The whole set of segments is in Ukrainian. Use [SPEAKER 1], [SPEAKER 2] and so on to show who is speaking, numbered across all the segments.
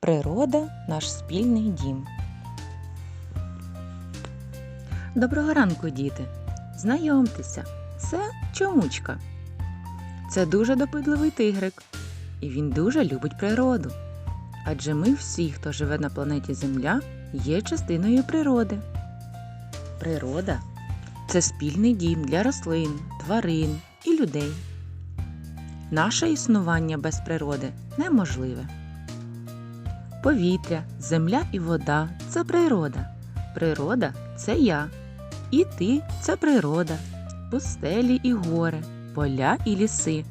[SPEAKER 1] Природа наш спільний дім. Доброго ранку, діти! Знайомтеся, це чомучка. Це дуже допитливий тигрик, і він дуже любить природу. Адже ми всі, хто живе на планеті Земля, є частиною природи. Природа це спільний дім для рослин, тварин і людей. Наше існування без природи неможливе. Повітря, земля і вода це природа. Природа це я. І ти це природа, пустелі і гори, поля і ліси.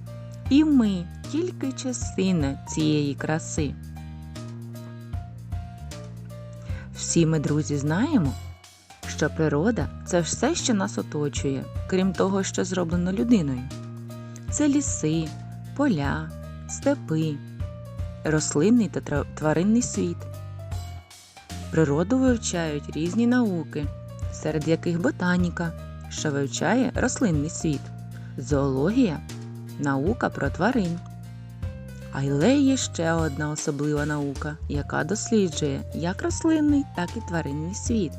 [SPEAKER 1] І ми тільки частина цієї краси. Всі ми, друзі, знаємо, що природа це все, що нас оточує, крім того, що зроблено людиною. Це ліси, поля, степи, рослинний та тваринний світ. Природу вивчають різні науки, серед яких ботаніка, що вивчає рослинний світ, зоологія наука про тварин. Але є ще одна особлива наука, яка досліджує як рослинний, так і тваринний світ.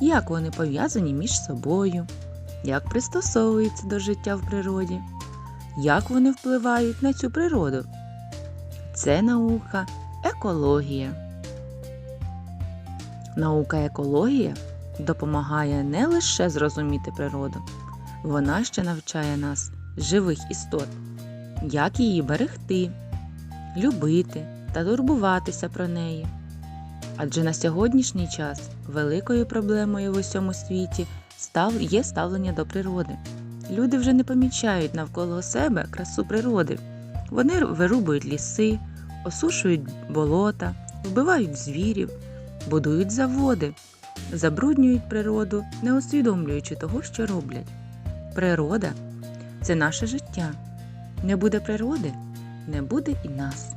[SPEAKER 1] Як вони пов'язані між собою, як пристосовуються до життя в природі, як вони впливають на цю природу. Це наука екологія. Наука екологія допомагає не лише зрозуміти природу, вона ще навчає нас, живих істот, як її берегти, любити та турбуватися про неї. Адже на сьогоднішній час великою проблемою в усьому світі є ставлення до природи. Люди вже не помічають навколо себе красу природи. Вони вирубують ліси, осушують болота, вбивають звірів, будують заводи, забруднюють природу, не усвідомлюючи того, що роблять. Природа це наше життя. Не буде природи, не буде і нас.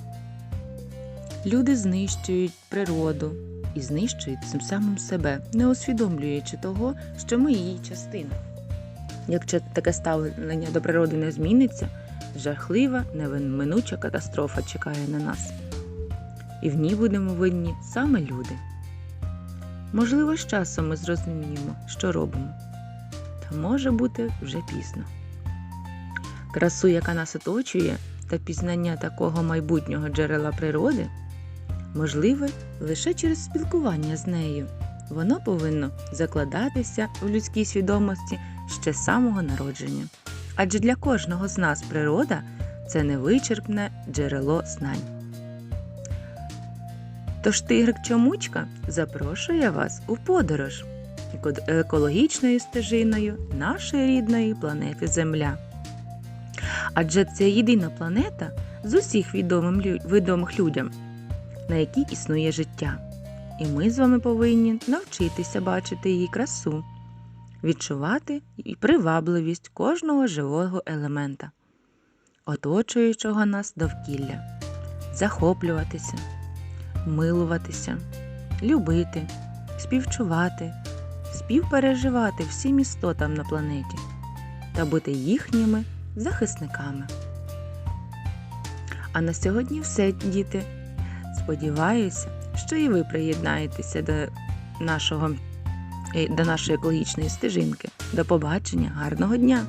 [SPEAKER 1] Люди знищують природу і знищують цим самим себе, не усвідомлюючи того, що ми її частина. Якщо таке ставлення до природи не зміниться, жахлива, невинуча катастрофа чекає на нас. І в ній будемо винні саме люди. Можливо, з часом ми зрозуміємо, що робимо, та може бути вже пізно. Красу, яка нас оточує, та пізнання такого майбутнього джерела природи можливе лише через спілкування з нею. Воно повинно закладатися в людській свідомості ще самого народження. Адже для кожного з нас природа це невичерпне джерело знань. Тож тигрик Чомучка запрошує вас у подорож екологічною стежиною нашої рідної планети Земля. Адже це єдина планета з усіх відомим, відомих людям, на якій існує життя. І ми з вами повинні навчитися бачити її красу, відчувати і привабливість кожного живого елемента, оточуючого нас довкілля, захоплюватися, милуватися, любити, співчувати, співпереживати всім істотам на планеті та бути їхніми захисниками. А на сьогодні все, діти. Сподіваюся, що і ви приєднаєтеся до нашого до нашої екологічної стежинки. До побачення, гарного дня!